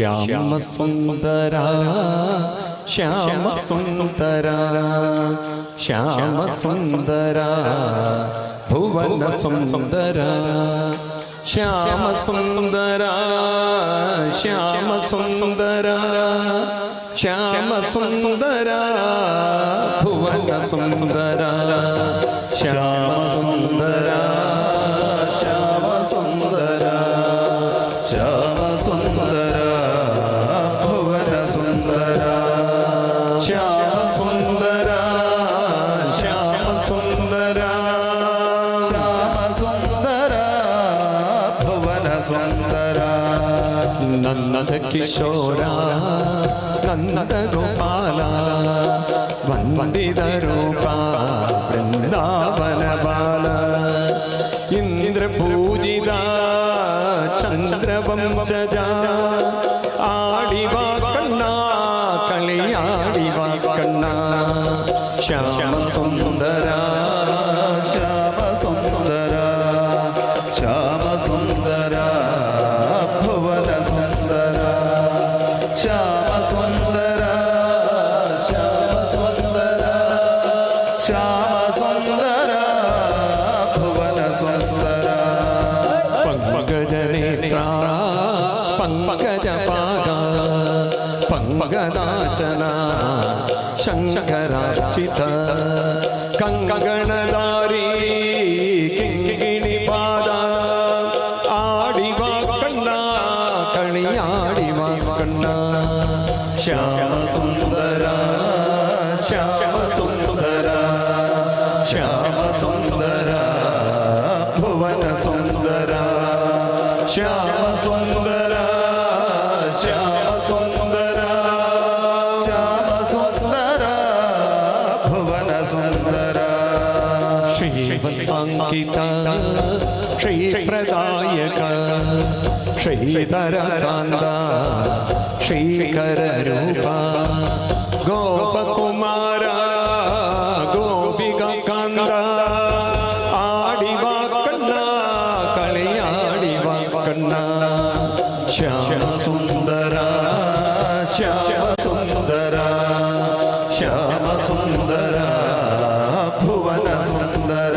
श्याम सुंदरा श्याम सुंदरा श्याम सुंदरा भुवन सुंदरा श्याम सुंदरा श्याम सुंदरा श्याम सुंदरा भुवन सुंदरा श्याम सुंदरा കിശോര നന്ദഗോപാല വന്ദിതരൂപ വൃന്ദാവനബാല ഇന്ദ്രപൂജിത ചന്ദ്രവംശജ ആടിവാക്കണ്ണ കളിയാടിവാക്കണ്ണ ശ്യാമസുന്ദരാ. रा पङ्कजपादा पङ्कदाचना शङ्करार्चित कङ्कगण സംകിത ശ്രീപ്രദായക ശ്രീധരകാന്ത ശ്രീകരൂപ ഗോപകുമാര ഗോപിക കാന്ത ആടിവാക്കണ്ണ കളിയാടിവാക്കണ്ണ ശ്യാമസുന്ദര ശ്യാമസുന്ദര ശ്യാമസുന്ദര ഭുവനസുന്ദര.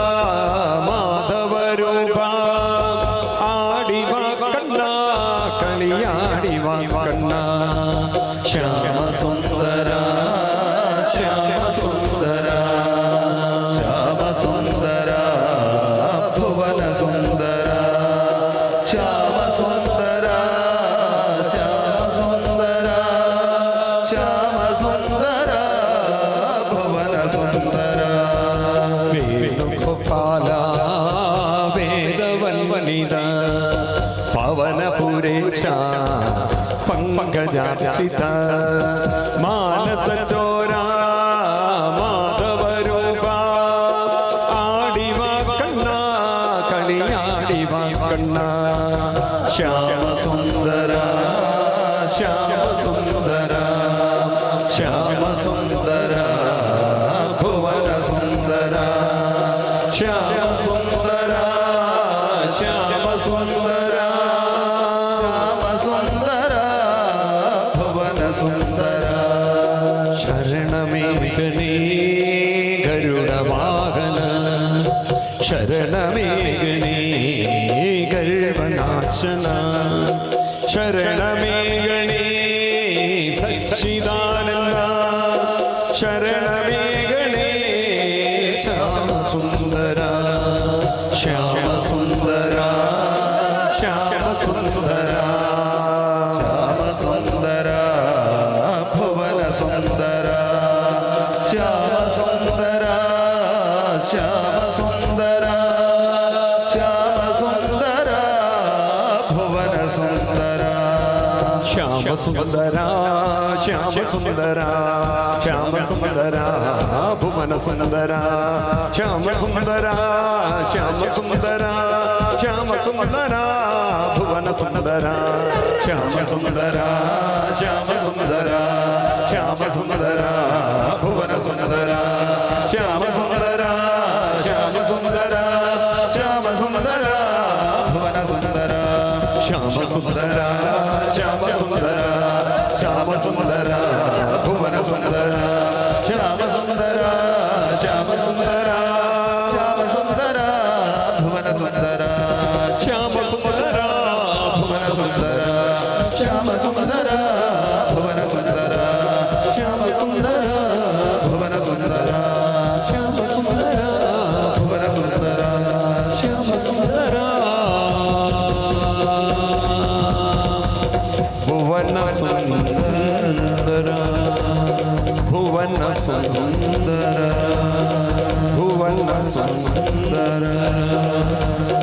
പാല വേദവൻ വനിത പവനപുരേശ રાજા સીતા आसना शरण में सुंदरा श्याम सुंदरा श्याम सुंदरा भुवन सुंदरा श्याम सुंदरा श्याम सुंदरा श्याम सुंदरा भुवन सुंदरा श्याम सुंदरा श्याम सुंदरा श्याम सुंदरा भुवन सुंदरा श्याम सुंदरा श्याम सुंदरा श्याम सुंदरा भुवन सुंदरा श्याम सुंदरा sundara bhuvana sundara shyama sundara shyama sundara shyama sundara bhuvana sundara shyama sundara bhuvana sundara shyama sundara bhuvana sundara shyama sundara bhuvana sundara shyama sundara bhuvana sundara shyama sundara Sundara, sundara bhuvana sundara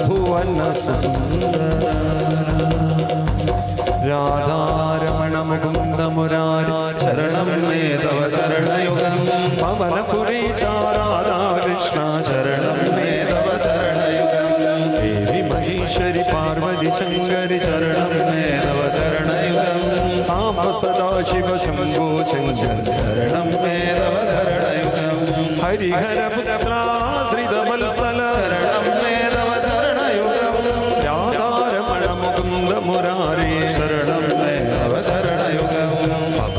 bhuvana sundara धरणुग Hari हर फलं धरणयुगार मुरारी शरणं धरणयुग मम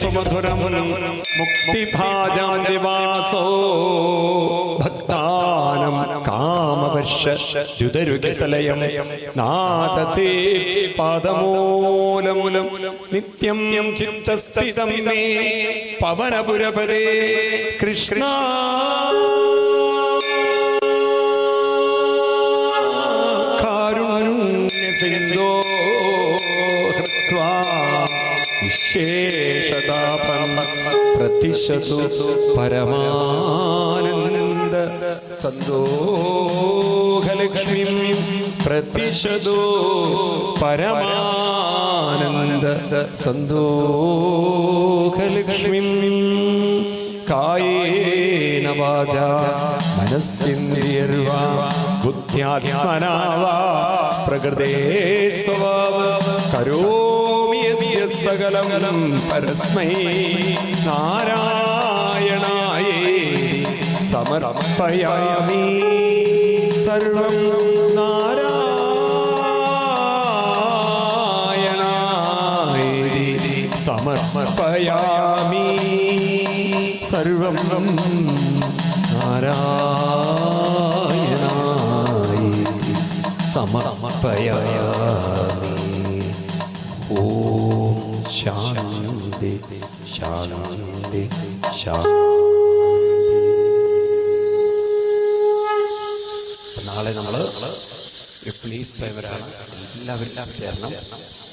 सुमधुरम मुक्तिभाजं निवासो भक्तानं कामवश्य द्युतरुकिसलयं नादते पादमूलमुलं नित्यं चित्तस्थितं मे पवनपुरपरे कृष्णा സിന്ധോ വിശേഷതാപർണ പ്രതിശതു പരമാനന്ദ സന്തോഹലക്ഷ്മി പ്രതിശതു പരമാനന്ദ സന്തോഹലക്ഷ്മി കായേന വാച മനസ്സിന്ദ്രിയർവാ ബുദ്ധ്യാത്മനാവാ. പ്രകൃതേ സ്വഭാവ. കരോമി സകലം പരസ്മൈ. നാരായണായേ സമർപ്പയാമി. സർവം നാരായണായേ സമർപ്പയാമി. സർവം ശാന്തി നാളെ നമ്മൾ പ്ലീസ് ഫേവറാണ് എല്ലാവരും ചേരണം.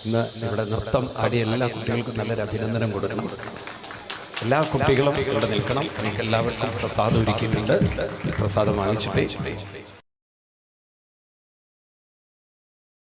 ഇന്ന് ഇവിടെ നൃത്തം ആടിയ എല്ലാ കുട്ടികൾക്കും നല്ലൊരു അഭിനന്ദനം കൊടുക്കണം. എല്ലാ കുട്ടികളും ഇവിടെ നിൽക്കണം. നിങ്ങൾക്ക് എല്ലാവർക്കും പ്രസാദം ഒരുക്കിയിട്ടുണ്ട്. പ്രസാദം വാങ്ങിച്ചിട്ടേ